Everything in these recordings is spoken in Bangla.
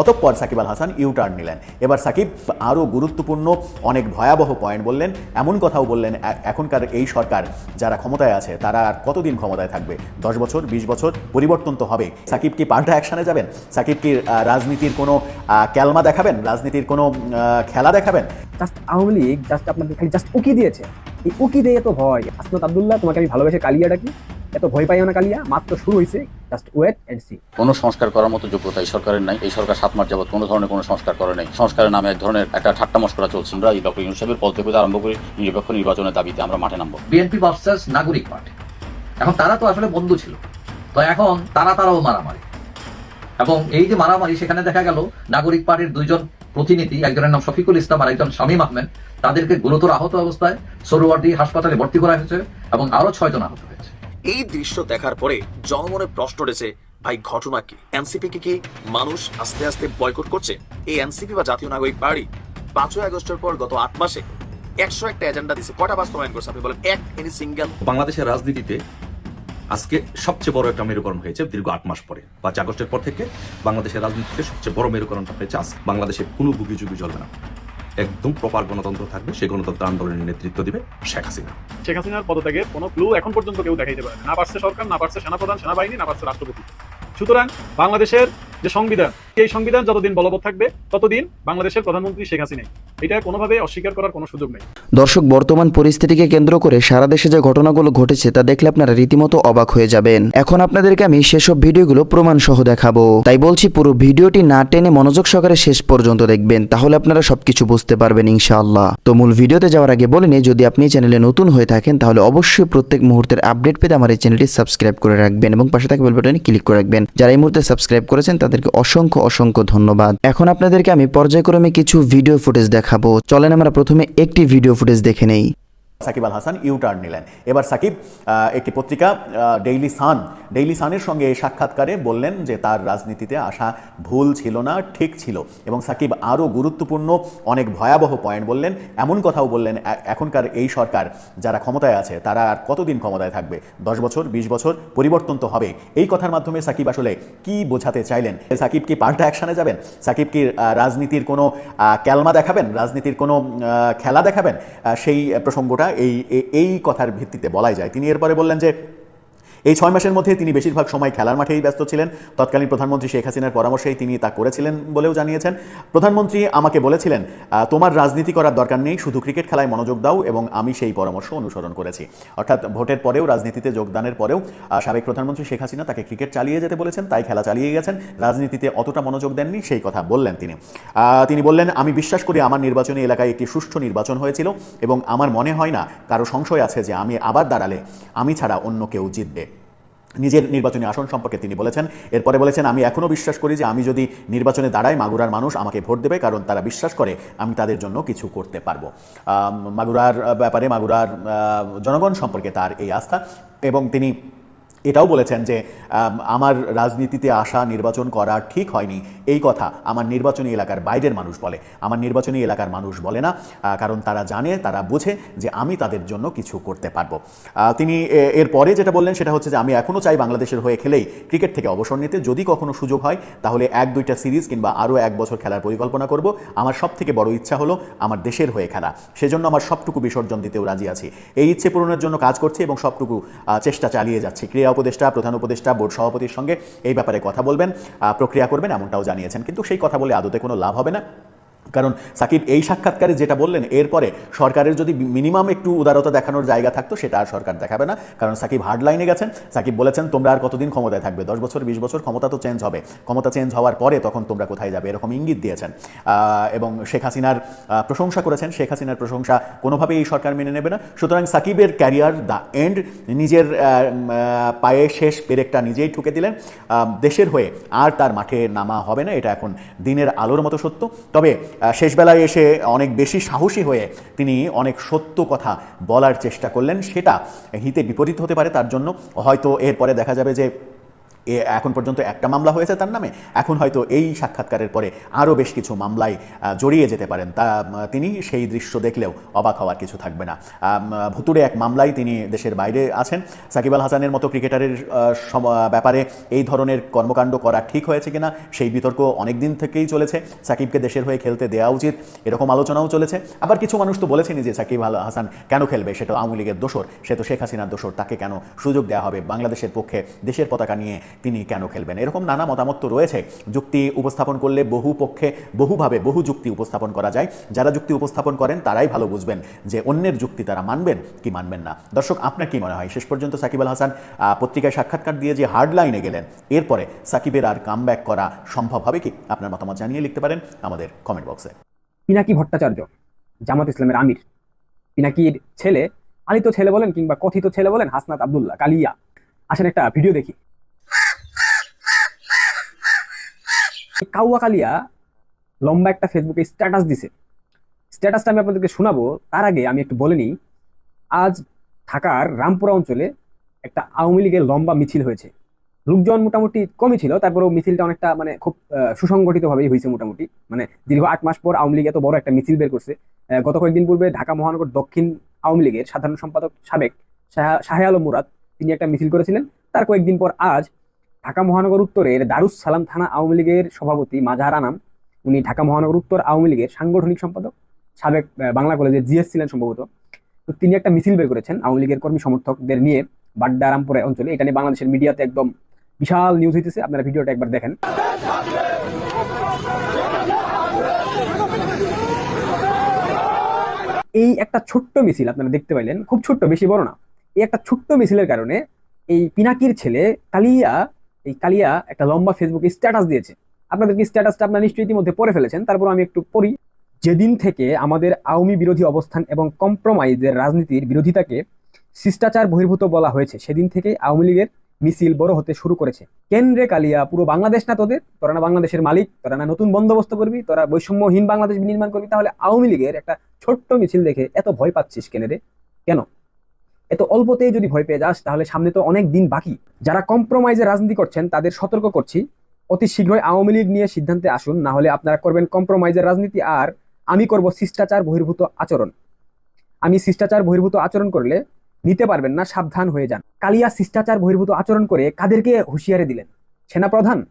অতঃপর সাকিব আল হাসান ইউ টার্ন নিলেন। এবার সাকিব আরও গুরুত্বপূর্ণ, অনেক ভয়াবহ পয়েন্ট বললেন। এমন কথাও বললেন এখনকার এই সরকার যারা ক্ষমতায় আছে, তারা আর কতদিন ক্ষমতায় থাকবে? দশ বছর, বিশ বছর? পরিবর্তন তো হবে। সাকিব কি পাল্টা অ্যাকশনে যাবেন? সাকিব কি রাজনীতির কোনো ক্যালমা দেখাবেন? রাজনীতির কোনো খেলা দেখাবেন? জাস্ট আওয়ামী লীগ জাস্ট আপনাদের খালি জাস্ট উকি দিয়েছে। এই উকি দিয়ে তো ভয়। আসমাত আব্দুল্লাহ, তোমাকে আমি ভালোবেসে কালিয়া ডাকি এত ভয় পাইও না কালিয়া, মাত্র শুরু হয়েছে জাস্ট ওয়েট এন্ড সি। কোনো সংস্কার করার মতো যোগ্যতা এই সরকারের নাই। এই সরকার সাত মাস যাবত কোনো ধরনের কোনো সংস্কার করে নাই। সংস্কারের নামে এক ধরনের একটা ঠাট্টা মস্করা চলছে। আমরা এই ডক্টর আরম্ভ করে নিরপেক্ষ নির্বাচনের দাবিতে আমরা মাঠে নামবো। বিএনপি ভার্সেস নাগরিক পার্টি এখন তারা তো আসলে বন্ধু ছিল। তো এখন তারা তারাও মারামারি। এবং এই যে মারামারি সেখানে দেখা গেল নাগরিক পার্টির দুইজন প্রতিনিধি একজনের নাম শফিকুল ইসলাম আর একজন শামীম আহমেদ তাদেরকে গুরুতর আহত অবস্থায় সরোয়ার্দী হাসপাতালে ভর্তি করা হয়েছে এবং আরও ছয়জন আহত হয়েছে। এই দৃশ্য দেখার পরে জনমনে প্রশ্ন উঠেছে, ভাই, ঘটনা কি? এনসিপি কে কি মানুষ আস্তে আস্তে বয়কট করছে? এই এনসিপি বা জাতীয় নাগরিক পার্টি পাঁচই আগস্টের পর গত আট মাসে একশো একটা এজেন্ডা দিছে কটা বাস্তবায়ন করছে? আপনি বলেন, এক, এনি সিঙ্গেল। বাংলাদেশের রাজনীতিতে আজকে সবচেয়ে বড় একটা মেরুকরণ হয়েছে দীর্ঘ আট মাস পরে। পাঁচ আগস্টের পর থেকে বাংলাদেশের রাজনীতিতে সবচেয়ে বড় মেরুকরণটা হয়েছে আজ। বাংলাদেশে কোনো বুগি যুগি চলবে না। একদম প্রপার গণতন্ত্র থাকবে সেই গণতন্ত্র আন্দোলনের নেতৃত্ব দিবে শেখ হাসিনা শেখ হাসিনার পদত্যাগের কোনো ক্লু এখন পর্যন্ত কেউ দেখাইতে পারে না। পারছে সরকার, না পারছে সেনাপ্রধান, সেনাবাহিনী, না পারছে রাষ্ট্রপতি সুতরাং বাংলাদেশের যে সংবিধান এই সংবিধান যতদিন বলবৎ থাকবে, ততদিন বাংলাদেশের প্রধানমন্ত্রী শেখ হাসিনাই। এটা কোনোভাবে অস্বীকার করার কোনো সুযোগ নেই। দর্শক, বর্তমান পরিস্থিতিকে কেন্দ্র করে সারা দেশে যে ঘটনাগুলো ঘটেছে, তা দেখলে আপনারা রীতিমতো অবাক হয়ে যাবেন। এখন আপনাদেরকে আমি সেসব ভিডিওগুলো প্রমাণ সহ দেখাবো। তাই বলছি, পুরো ভিডিওটি না টেনে মনোযোগ সহকারে শেষ পর্যন্ত দেখবেন, তাহলে আপনারা সবকিছু বুঝতে পারবেন ইনশাআল্লাহ। তো মূল ভিডিওতে যাওয়ার আগে বলে যদি আপনি চ্যানেলে নতুন হয়ে থাকেন, তাহলে অবশ্যই প্রত্যেক মুহূর্তের আপডেট পেতে আমার এই চ্যানেলটি সাবস্ক্রাইব করে রাখবেন এবং পাশে থাকা বেল বাটনে ক্লিক করে রাখবেন। যারা এই মুহূর্তে সাবস্ক্রাইব করেছেন তাদেরকে অসংখ্য অসংখ্য ধন্যবাদ। এখন আপনাদেরকে আমি পর্যায়ক্রমে কিছু ভিডিও ফুটেজ দেখাবো। চলেন আমরা প্রথমে একটি ভিডিও ফুটেজ দেখে নেই। সাকিব আল হাসান ইউ টার্ন নিলেন। এবার সাকিব একটি পত্রিকা ডেইলি সান ডেইলি সানের সঙ্গে এই সাক্ষাৎকারে বললেন যে তার রাজনীতিতে আসা ভুল ছিল না, ঠিক ছিল। এবং সাকিব আরও গুরুত্বপূর্ণ, অনেক ভয়াবহ পয়েন্ট বললেন। এমন কথাও বললেন এখনকার এই সরকার। যারা ক্ষমতায় আছে, তারা আর কতদিন ক্ষমতায় থাকবে? দশ বছর, বিশ বছর, পরিবর্তন তো হবে এই কথার মাধ্যমে সাকিব আসলে কি বোঝাতে চাইলেন? সাকিব কি পাল্টা অ্যাকশনে যাবেন? সাকিব কি রাজনীতির কোনো ক্যালমা দেখাবেন? রাজনীতির কোনো খেলা দেখাবেন? সেই প্রসঙ্গটা এই এই- কথার ভিত্তিতে বলাই যায়। তিনি এরপরে বললেন যে এই ছয় মাসের মধ্যে তিনি বেশিরভাগ সময় খেলার মাঠেই ব্যস্ত ছিলেন। তৎকালীন প্রধানমন্ত্রী শেখ হাসিনার পরামর্শেই তিনি তা করেছিলেন বলেও জানিয়েছেন। প্রধানমন্ত্রী আমাকে বলেছিলেন তোমার রাজনীতি করার দরকার নেই, শুধু ক্রিকেট খেলায় মনোযোগ দাও এবং আমি সেই পরামর্শ অনুসরণ করেছি। অর্থাৎ ভোটের পরেও, রাজনীতিতে যোগদানের পরেও সাবেক প্রধানমন্ত্রী শেখ হাসিনা তাকে ক্রিকেট চালিয়ে যেতে বলেছেন, তাই খেলা চালিয়ে গেছেন। রাজনীতিতে অতটা মনোযোগ দেননি, সেই কথা বললেন তিনি। তিনি বললেন, আমি বিশ্বাস করি আমার নির্বাচনী এলাকায় একটি সুষ্ঠু নির্বাচন হয়েছিল এবং আমার মনে হয় না কারও সংশয় আছে যে আমি আবার দাঁড়ালে আমি ছাড়া অন্য কেউ জিতবে। নিজের নির্বাচনী আসন সম্পর্কে তিনি বলেছেন। এরপরে বলেছেন, আমি এখনও বিশ্বাস করি যে আমি যদি নির্বাচনে দাঁড়াই, মাগুরার মানুষ আমাকে ভোট দেবে, কারণ তারা বিশ্বাস করে আমি তাদের জন্য কিছু করতে পারব। মাগুরার ব্যাপারে, মাগুরার জনগণ সম্পর্কে তার এই আস্থা এবং তিনি এটাও বলেছেন যে আমার রাজনীতিতে আসা নির্বাচন করা ঠিক হয়নি। এই কথা আমার নির্বাচনী এলাকার বাইরের মানুষ বলে। আমার নির্বাচনী এলাকার মানুষ বলে না। কারণ তারা জানে, তারা বোঝে যে আমি তাদের জন্য কিছু করতে পারব। তিনি এরপরে যেটা বললেন সেটা হচ্ছে যে, আমি এখনও চাই বাংলাদেশের হয়ে খেলেই ক্রিকেট থেকে অবসর নিতে। যদি কখনো সুযোগ হয়, তাহলে এক দুইটা সিরিজ কিংবা আরও এক বছর খেলার পরিকল্পনা করব। আমার সব থেকে বড় ইচ্ছা হলো আমার দেশের হয়ে খেলা। সেজন্য আমার সবটুকু বিসর্জন দিতেও রাজি আছি। এই ইচ্ছে পূরণের জন্য কাজ করছি এবং সবটুকু চেষ্টা চালিয়ে যাচ্ছি। ক্রীড়া উপদেষ্টা, প্রধান উপদেষ্টা, বোর্ড সভাপতির সঙ্গে এই ব্যাপারে কথা বলবেন প্রক্রিয়া করবেন, এমনটাও জানিয়েছেন। কিন্তু সেই কথা বলে আদতে কোনো লাভ হবে না। কারণ সাকিব এই সাক্ষাৎকারে যেটা বললেন, এরপরে সরকারের যদি মিনিমাম একটু উদারতা দেখানোর জায়গা থাকতো, সেটা আর সরকার দেখাবে না। কারণ সাকিব হার্ড লাইনে গেছেন। সাকিব বলেছেন, তোমরা আর কতদিন ক্ষমতায় থাকবে? দশ বছর, বিশ বছর, ক্ষমতা তো চেঞ্জ হবে। ক্ষমতা চেঞ্জ হওয়ার পরে তখন তোমরা কোথায় যাবে? এরকম ইঙ্গিত দিয়েছেন। এবং শেখ হাসিনার প্রশংসা করেছেন। শেখ হাসিনার প্রশংসা কোনোভাবেই এই সরকার মেনে নেবে না। সুতরাং সাকিবের ক্যারিয়ার দ্য এন্ড নিজের পায়ে শেষ পেরেকটা নিজেই ঠুকে দিলেন। দেশের হয়ে আর তার মাঠে নামা হবে না। এটা এখন দিনের আলোর মতো সত্য। তবে শেষবেলায় এসে অনেক বেশি সাহসী হয়ে তিনি অনেক সত্য কথা বলার চেষ্টা করলেন। সেটা হিতে বিপরীত হতে পারে, তার জন্য হয়তো এরপরে দেখা যাবে যে এ এখন পর্যন্ত একটা মামলা হয়েছে তার নামে। এখন হয়তো এই সাক্ষাৎকারের পরে আরও বেশ কিছু মামলায় জড়িয়ে যেতে পারেন। তা তিনি সেই দৃশ্য দেখলেও অবাক হওয়ার কিছু থাকবে না। ভুতুড়ে এক মামলায় তিনি দেশের বাইরে আছেন। সাকিব আল হাসানের মতো ক্রিকেটারের ব্যাপারে এই ধরনের কর্মকাণ্ড করা ঠিক হয়েছে কিনা, সেই বিতর্ক অনেক দিন থেকেই চলেছে। সাকিবকে দেশের হয়ে খেলতে দেওয়া উচিত, এরকম আলোচনাও চলেছে। আবার কিছু মানুষ তো বলেছেনই যে সাকিব আল হাসান কেন খেলবে সেটা আওয়ামী লীগের দোষর, সে তো শেখ হাসিনার দোষর, তাকে কেন সুযোগ দেওয়া হবে? বাংলাদেশের পক্ষে দেশের পতাকা নিয়ে তিনি কেন খেলবেন? এরকম নানা মতামত তো রয়েছে। যুক্তি উপস্থাপন করলে বহু পক্ষে বহুভাবে বহু যুক্তি উপস্থাপন করা যায়। যারা যুক্তি উপস্থাপন করেন, তারাই ভালো বুঝবেন যে অন্যের যুক্তি তারা মানবেন কি মানবেন না। দর্শক, আপনার কি মনে হয়? শেষ পর্যন্ত সাকিব আল হাসান পত্রিকায় সাক্ষাৎকার দিয়ে যে হার্ড লাইনে গেলেন, এরপরে সাকিবের আর কাম করা সম্ভব হবে কি? আপনার মতামত জানিয়ে লিখতে পারেন আমাদের কমেন্ট বক্সে পিনাকি ভট্টাচার্য? জামাত ইসলামের আমির। পিনাকির ছেলে? আলিত ছেলে বলেন কিংবা কথিত ছেলে বলেন হাসনাত আবদুল্লাহ কালিয়া। আসেন একটা ভিডিও দেখি। এই কাউয়া কালিয়া লম্বা একটা ফেসবুকে স্ট্যাটাস দিছে। স্ট্যাটাসটা আমি আপনাদেরকে শোনাবো। তার আগে আমি একটু বলে নিই, আজ ঢাকার রামপুরা অঞ্চলে একটা আওয়ামী লীগের লম্বা মিছিল হয়েছে। লোকজন মোটামুটি কমই ছিল, তারপরেও মিছিলটা অনেকটা মানে খুব সুসংগঠিত ভাবেই হয়েছে মোটামুটি। মানে দীর্ঘ আট মাস পর আওয়ামী লীগ এত বড় একটা মিছিল বের করছে। গত কয়েকদিন পূর্বে ঢাকা মহানগর দক্ষিণ আওয়ামী লীগের সাধারণ সম্পাদক সাবেক শাহে আলম মুরাদ তিনি একটা মিছিল করেছিলেন। তার কয়েকদিন পর আজ ঢাকা মহানগর উত্তরের দারুস সালাম থানা আওয়ামী লীগের সভাপতি মাজাহার আনাম, উনি ঢাকা মহানগর উত্তর আওয়ামী লীগের সাংগঠনিক সম্পাদক, সাবেক বাংলা কলেজের জিএস ছিলেন সম্ভবত। তো তিনি একটা মিছিল বের করেছেন আওয়ামী লীগের কর্মী সমর্থকদের নিয়ে বাড্ডা রামপুরে অঞ্চলে। এটা নিয়ে বাংলাদেশের মিডিয়াতে একদম বিশাল নিউজ হইতেছে, আপনারা ভিডিওটা একবার দেখেন। এই একটা ছোট্ট মিছিল আপনারা দেখতে পাইলেন, খুব ছোট্ট, বেশি বড় না। এই একটা ছোট্ট মিছিলের কারণে এই পিনাকির ছেলে কালিয়া এই কালিয়া একটা লম্বা ফেসবুকে স্ট্যাটাস দিয়েছে। আপনাদেরকে স্ট্যাটাসটা আপনারা নিশ্চয়ই ইতিমধ্যে পড়ে ফেলেছেন। তারপর আমি একটু পড়ি। যেদিন থেকে আমাদের আওয়ামী বিরোধী অবস্থান এবং কম্প্রোমাইজের রাজনীতির বিরোধিতাকে শিষ্টাচার বহির্ভূত বলা হয়েছে, সেদিন থেকে আওয়ামী লীগের মিছিল বড় হতে শুরু করেছে। কেন্দ্রে কালিয়া, পুরো বাংলাদেশ না তোদের? তোরা না বাংলাদেশের মালিক, তোরা না নতুন বন্দোবস্ত করবি, তোরা বৈষম্যহীন বাংলাদেশ বিনির্মাণ করবি, তাহলে আওয়ামী লীগের একটা ছোট্ট মিছিল দেখে এত ভয় পাচ্ছিস কেন রে? কেন? এত অল্পতেই যদি ভয় পেয়ে যাস, তাহলে সামনে তো অনেক দিন বাকি। যারা কম্প্রোমাইজে রাজনীতি করছেন, তাদের সতর্ক করছি। অতি শীঘ্রই আওয়ামী লীগ নিয়ে সিদ্ধান্তে আসুন, না হলে আপনারা করবেন কম্প্রোমাইজের রাজনীতি। আর আমি করব শিষ্টাচার বহির্ভূত আচরণ। আমি শিষ্টাচার বহির্ভূত আচরণ করলে নিতে পারবেন না, সাবধান হয়ে যান। কালিয়া শিষ্টাচার বহির্ভূত আচরণ করে কাদেরকে হুঁশিয়ারি দিলেন? সেনাপ্রধান,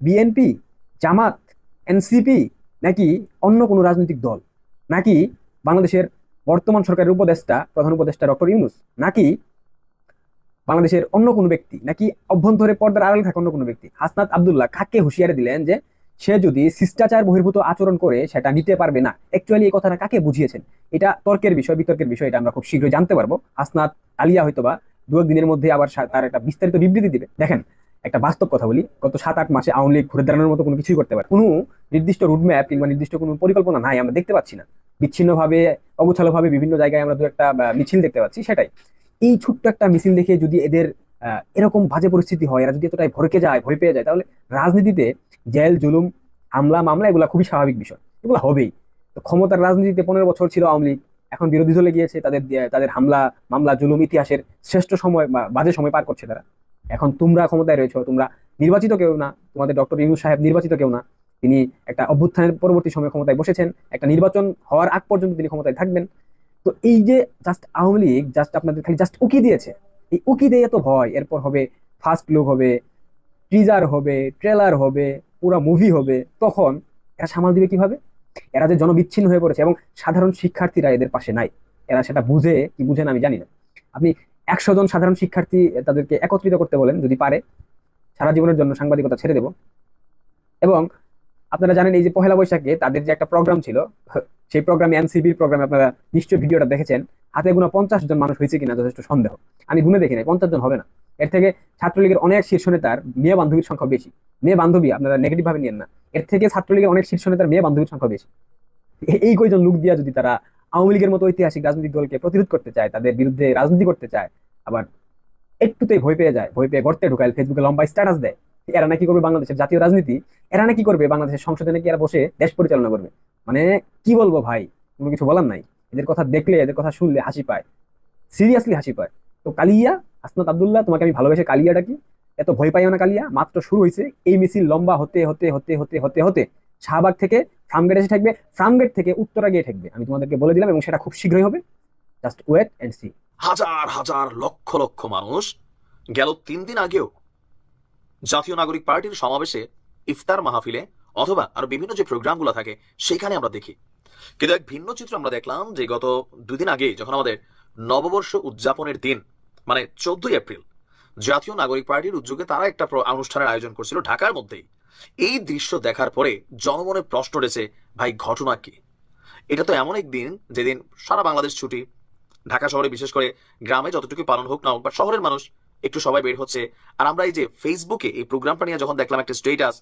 বিএনপি, জামাত, এনসিপি, নাকি অন্য কোনো রাজনৈতিক দল? নাকি বাংলাদেশের বর্তমান সরকারের উপদেষ্টা, প্রধান উপদেষ্টা ডক্টর ইউনুস, নাকি বাংলাদেশের অন্য কোনো ব্যক্তি, নাকি অভ্যন্তরে পর্দার আড়ালে থাকা অন্য কোনো ব্যক্তি? হাসনাত আব্দুল্লাহ কাকে হুঁশিয়ারি দিলেন যে, সে যদি শিষ্টাচার বহির্ভূত আচরণ করে, সেটা নিতে পারবে না। অ্যাকচুয়ালি এই কথাটা কাকে বুঝিয়েছেন? এটা তর্কের বিষয়, বিতর্কের বিষয়, এটা আমরা খুব শীঘ্রই জানতে পারব। হাসনাত আলিয়া হয়তোবা দু এক দিনের মধ্যে আবার তার একটা বিস্তারিত বিবৃতি দিবে। দেখেন একটা বাস্তব কথা বলি, গত সাত, আট মাসে আওয়ামী লীগ ঘুরে দাঁড়ানোর মতো কোনো কিছুই করতে পারে কোনো নির্দিষ্ট রুটম্যাপ কিংবা নির্দিষ্ট কোনো পরিকল্পনা নাই, আমরা দেখতে পাচ্ছি না। বিচ্ছিন্নভাবে, অগোছালোভাবে বিভিন্ন জায়গায় আমরা দু একটা মিছিল দেখতে পাচ্ছি, সেটাই। এই ছোট্ট একটা মিছিল দেখে যদি এদের এরকম বাজে পরিস্থিতি হয়, এরা যদি এতটাই ভরকে যায়, ভয় পেয়ে যায়, তাহলে রাজনীতিতে জেল, জুলুম, হামলা, মামলা এগুলো খুবই স্বাভাবিক বিষয়। এগুলো হবেই। তো ক্ষমতার রাজনীতিতে পনেরো বছর ছিল আওয়ামী লীগ, এখন বিরোধী দলে গিয়েছে, তাদের তাদের হামলা, মামলা, জুলুম ইতিহাসের শ্রেষ্ঠ সময়, বা, বাজে সময় পার করছে তারা। এখন তোমরা ক্ষমতায় রয়েছো, তোমরা নির্বাচিত কেউ না, তোমাদের ডক্টর ইউনুস সাহেব নির্বাচিত কেউ না। তিনি একটা অভ্যুত্থানের পরবর্তী সময় ক্ষমতায় বসেছেন, একটা নির্বাচন হওয়ার আগ পর্যন্ত তিনি ক্ষমতায় থাকবেন। তো এই যে জাস্ট আওয়ামী লীগ জাস্ট আপনাদের খালি জাস্ট উকি দিয়েছে, এই উকি দিয়ে এত ভয়, এরপর হবে ফার্স্ট লুক হবে টিজার হবে ট্রেলার হবে, পুরা মুভি হবে, তখন এরা সামাল দিবে কীভাবে? এরা যে জনবিচ্ছিন্ন হয়ে পড়েছে এবং সাধারণ শিক্ষার্থীরা এদের পাশে নাই। এরা সেটা বুঝে কি বুঝে না আমি জানি না। আপনি একশো জন সাধারণ শিক্ষার্থী তাদেরকে একত্রিত করতে বলেন, যদি পারে, সারা জীবনের জন্য সাংবাদিকতা ছেড়ে দেব। এবং আপনারা জানেন, এই যে পহেলা বৈশাখে তাদের যে একটা প্রোগ্রাম ছিল, সেই প্রোগ্রামে এনসিবির প্রোগ্রামে আপনারা নিশ্চয়ই ভিডিওটা দেখেছেন, হাতে গোনা পঞ্চাশ জন মানুষ হয়েছে কিনা যথেষ্ট সন্দেহ। আমি গুনে দেখি নাই, পঞ্চাশ জন হবে না। এর থেকে ছাত্রলীগের অনেক শীর্ষ নেতার মেয়ে বান্ধবীর সংখ্যা বেশি। মেয়ে বান্ধবী, আপনারা নেগেটিভ ভাবে নিয়েন না। এর থেকে ছাত্রলীগের অনেক শীর্ষ নেতার মেয়ে বান্ধবীর সংখ্যা বেশি। এই কয়জন লোক দিয়া যদি তারা আওয়ামী লীগের মতো ঐতিহাসিক রাজনৈতিক দলকে প্রতিরোধ করতে চায়, তাদের বিরুদ্ধে রাজনীতি করতে চায়, আবার একটুতেই ভয় পেয়ে যায়, ভয় পেয়ে গর্তে ঢুকায় ফেসবুকে লম্বা স্ট্যাটাস দেয়। এরা নাকি করবে বাংলাদেশের জাতীয় রাজনীতি? এরা নাকি করবে বাংলাদেশের সংসদে নাকি এরা বসে দেশ পরিচালনা করবে? মানে কি বলব ভাই, কোনো কিছু বলার নাই। এদের কথা দেখলে, এদের কথা শুনলে হাসি পায়। সিরিয়াসলি হাসি পায়। তো কালিয়া, আসনাত আবদুল্লাহ, তোমাকে আমি ভালোবেসে কালিয়া ডাকি। এত ভয় পাইও না কালিয়া, মাত্র শুরু হয়েছে এই মিছিল লম্বা হতে হতে হতে হতে হতে হতে শাহবাগ থেকে ফার্মগেট এসে থাকবে ফার্মগেট থেকে উত্তরা গিয়ে থাকবে আমি তোমাদেরকে বলে দিলাম এবং সেটা খুব শীঘ্রই হবে। জাস্ট ওয়েট এন্ড সি হাজার হাজার, লক্ষ লক্ষ মানুষ গেল তিন দিন আগেও জাতীয় নাগরিক পার্টির সমাবেশে ইফতার মাহফিলে অথবা আর বিভিন্ন যে প্রোগ্রামগুলো থাকে, সেখানে আমরা দেখি। কিন্তু এক ভিন্ন চিত্র আমরা দেখলাম যে গত দুদিন আগে যখন আমাদের নববর্ষ উদযাপনের দিন মানে চোদ্দই এপ্রিল, জাতীয় নাগরিক পার্টির উদ্যোগে তারা একটা অনুষ্ঠানের আয়োজন করছিল ঢাকার মধ্যেই। এই দৃশ্য দেখার পরে জনমনে প্রশ্ন উঠেছে, ভাই, ঘটনা কি? এটা তো এমন এক দিন যেদিন সারা বাংলাদেশ ছুটি। ঢাকা শহরে বিশেষ করে গ্রামে যতটুকু পালন হোক না হোক বা শহরের মানুষ, একটু সবাই বের হচ্ছে। আর আমরা এই যে ফেসবুকে এই প্রোগ্রামটা নিয়ে যখন দেখলাম একটা স্টেটাস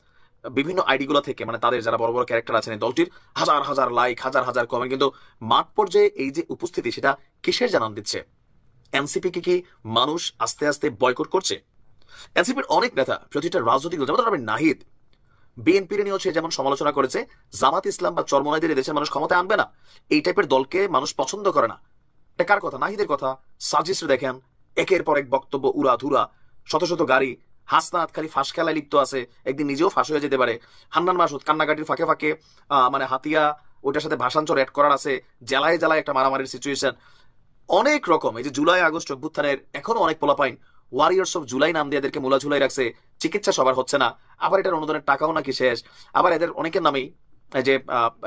বিভিন্ন আইডিগুলো থেকে মানে তাদের যারা বড় বড় ক্যারেক্টার আছেন দলটির, হাজার হাজার লাইক হাজার হাজার কমেন্ট কিন্তু মাঠ পর্যায়ে এই যে উপস্থিতি, সেটা কিসের জানান দিচ্ছে? এনসিপি কে কি মানুষ আস্তে আস্তে বয়কট করছে? এনসিপির অনেক নেতা, প্রতিটা রাজনৈতিক দল, যেমন নাহিদ বিএনপির নিয়েও সে যেমন সমালোচনা করেছে, জামাত ইসলাম বা চরমনাইদের দেশের মানুষ ক্ষমতায় আনবে না, এই টাইপের দলকে মানুষ পছন্দ করে না। এটা কার কথা? নাহিদের কথা। সাজিস্ট দেখেন, একের পর এক বক্তব্য উড়া ধুরা, শত শত গাড়ি, হাসনাত খালি ফাঁস খেলায় লিপ্ত আছে, একদিন নিজেও ফাঁস হয়ে যেতে পারে। হান্নান মাসুদ কান্নাকাটির ফাঁকে ফাঁকে মানে হাতিয়া, ওইটার সাথে ভাষান্তর অ্যাড করার আছে জেলায় জেলায় একটা মারামারির সিচুয়েশন অনেক রকম, এই যে জুলাই, আগস্ট অভ্যুত্থানের এখনও অনেক পোলাপাইন ওয়ারিয়ার্স অফ জুলাই নাম দিয়ে এদেরকে মূলা ঝুলাই রাখছে, চিকিৎসা সবার হচ্ছে না। আবার এটার অনুদানের টাকাও নাকি শেষ। আবার এদের অনেকের নামেই যে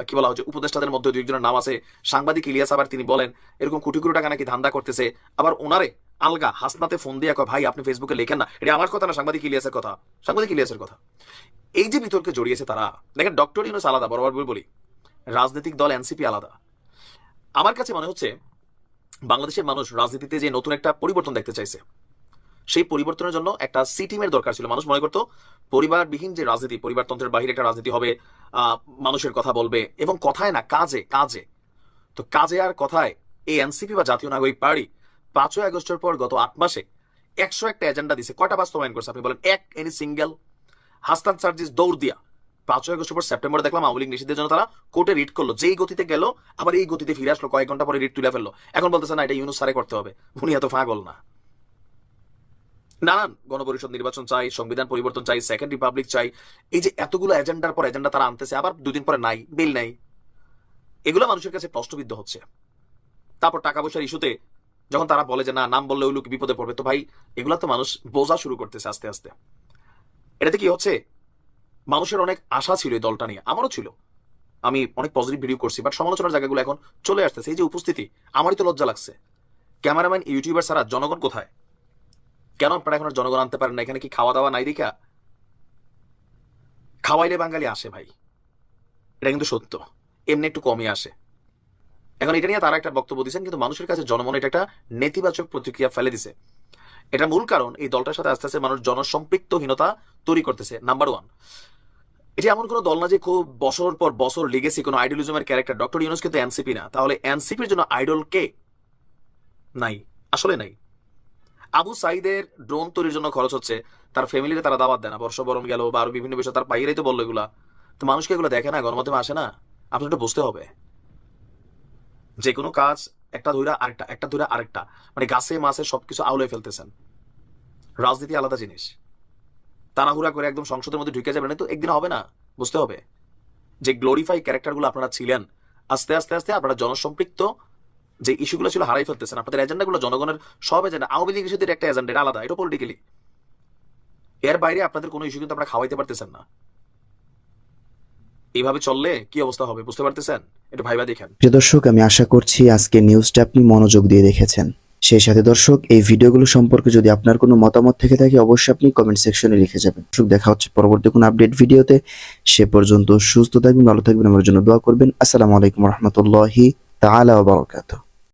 কি বলা হচ্ছে উপদেষ্টাদের মধ্যে দুই একজনের নাম আছে, সাংবাদিক ইলিয়াস আবার তিনি বলেন, এরকম কোটি কোটি টাকা নাকি ধান্দা করতেছে। আবার ওনারে, আলগা, হাসনাতে ফোন দিয়ে কয়, ভাই, আপনি ফেসবুকে লেখেন না। এটা আমার কথা না, সাংবাদিক ইলিয়াসের কথা? সাংবাদিক ইলিয়াসের কথা। এই যে বিতর্কে জড়িয়েছে তারা, দেখেন, ডক্টর ইউনুস আলাদা, বরাবর বলি, রাজনৈতিক দল এনসিপি আলাদা। আমার কাছে মনে হচ্ছে, বাংলাদেশের মানুষ রাজনীতিতে যে নতুন একটা পরিবর্তন দেখতে চাইছে সেই পরিবর্তনের জন্য একটা সি টিমের দরকার ছিল। মানুষ মনে করতো, পরিবারবিহীন যে রাজনীতি, পরিবারতন্ত্রের বাহিরে একটা রাজনীতি হবে মানুষের কথা বলবে, এবং কথায় না, কাজে কাজে। তো কাজে আর কথায় এই এনসিপি বা জাতীয় নাগরিক পার্টি পাঁচই আগস্টের পর গত আট মাসে একশো একটা এজেন্ডা দিছে, কয়টা বাস্তবায়ন করছে? আপনি বলেন, এক এনি সিঙ্গেল হাস্তান চার্জিস দৌড় দিয়া। পাঁচই আগস্টের পর সেপ্টেম্বরে দেখলাম আওয়ামী লীগ নিষিদ্ধের জন্য তারা কোর্টে রিট করল। যেই গতিতে গেল, আবার এই গতিতে ফিরে আসলো, কয়েক ঘণ্টা পরে রিট তুলে ফেলল। এখন বলতেছে, না, এটা ইউনুস সারে করতে হবে। উনি এত ফাগল না। নানান গণপরিষদ নির্বাচন চাই, সংবিধান পরিবর্তন চাই সেকেন্ড রিপাবলিক চাই। এই যে এতগুলো এজেন্ডার পর এজেন্ডা তারা আনতেছে, আবার দুদিন পরে নাই, বিল নাই। এগুলো মানুষের কাছে প্রশ্নবিদ্ধ হচ্ছে। তারপর টাকা পয়সার ইস্যুতে যখন তারা বলে যে, না, নাম বললে ওই লোক বিপদে পড়বে, তো ভাই, এগুলা তো মানুষ বোঝা শুরু করতেছে আস্তে আস্তে। এটাতে কি হচ্ছে? মানুষের অনেক আশা ছিল এই দলটা নিয়ে, আমারও ছিল। আমি অনেক পজিটিভ ভিডিও করছি বাট সমালোচনার জায়গাগুলো এখন চলে আসতেছে। এই যে উপস্থিতি, আমারই তো লজ্জা লাগছে। ক্যামেরাম্যান, ইউটিউবার ছাড়া জনগণ কোথায়? কেন আপনারা এখন জনগণ আনতে পারেন না? এখানে কি খাওয়া দাওয়া নাই দেখা? খাওয়াইলে বাঙালি আসে ভাই। এটা কিন্তু সত্য। এমনি একটু কমই আসে। এখন এটা নিয়ে তারা একটা বক্তব্য দিচ্ছেন কিন্তু মানুষের কাছে জনমনে এটা একটা নেতিবাচক প্রতিক্রিয়া ফেলে দিছে। এটা মূল কারণ এই দলটার সাথে আস্তে আস্তে মানুষ জনসম্পৃক্তহীনতা তৈরি করতেছে। নাম্বার ওয়ান এটি এমন কোনো দল না যে খুব বছর পর বছর লেগেছে কোনো আইডলিজমের ক্যারেক্টার ডক্টর ইউনুস কিন্তু এনসিপি না। তাহলে এনসিপির জন্য আইডল কে? নাই। আসলে নাই। আবু সাইদের ড্রোন তৈরির জন্য খরচ হচ্ছে। তার ফ্যামিলিতে তারা দাবাত দেয় না। বর্ষবরণ গেল বা আরও বিভিন্ন বিষয়, তার বাইরেই তো বলল এগুলা। তো মানুষকে এগুলো দেখে না, গণমাধ্যমে আসে না। আপনার একটু বুঝতে হবে। যে কোনো কাজ একটা ধৈরা আরেকটা, একটা ধৈরা আরেকটা। মানে গাছে, মাছে সবকিছু আউলে ফেলতেছেন। রাজনীতি আলাদা জিনিস। তাড়াহুড়া করে একদম সংসদের মধ্যে ঢুকে যাবেন তো একদিন হবে না। বুঝতে হবে। যে গ্লোরিফাই ক্যারেক্টারগুলো আপনারা ছিলেন, আস্তে আস্তে আস্তে আপনারা জনসম্পৃক্ত যে ইস্যুগুলো ছিল হারাই ফেলতেছেন, আপনাদের এজেন্ডাগুলো জনগণের সব এজেন্ডা, আওয়ামী লীগ ইস্যুদের একটা এজেন্ডা, এটা আলাদা, এটা পলিটিক্যালি এর বাইরে আপনাদের কোনো ইস্যু কিন্তু আপনারা খাওয়াইতে পারতেছেন না। এইভাবে চললে কি অবস্থা হবে, বুঝতে পারতেছেন? এটা ভাইবা দেখেন। প্রিয় দর্শক, আমি আশা করছি আজকে নিউজটা আপনি মনোযোগ দিয়ে দেখেছেন। সেই সাথে দর্শক, এই ভিডিওগুলো সম্পর্কে যদি আপনার কোনো মতামত থেকে থাকে, অবশ্যই আপনি কমেন্ট সেকশনে লিখে যাবেন। দর্শক, দেখা হচ্ছে পরবর্তী কোনো আপডেট ভিডিওতে। সে পর্যন্ত সুস্থ থাকবেন, ভালো থাকবেন, আমার জন্য দোয়া করবেন। আসসালামু আলাইকুম রহমতুল্লাহি তাআলা ওয়া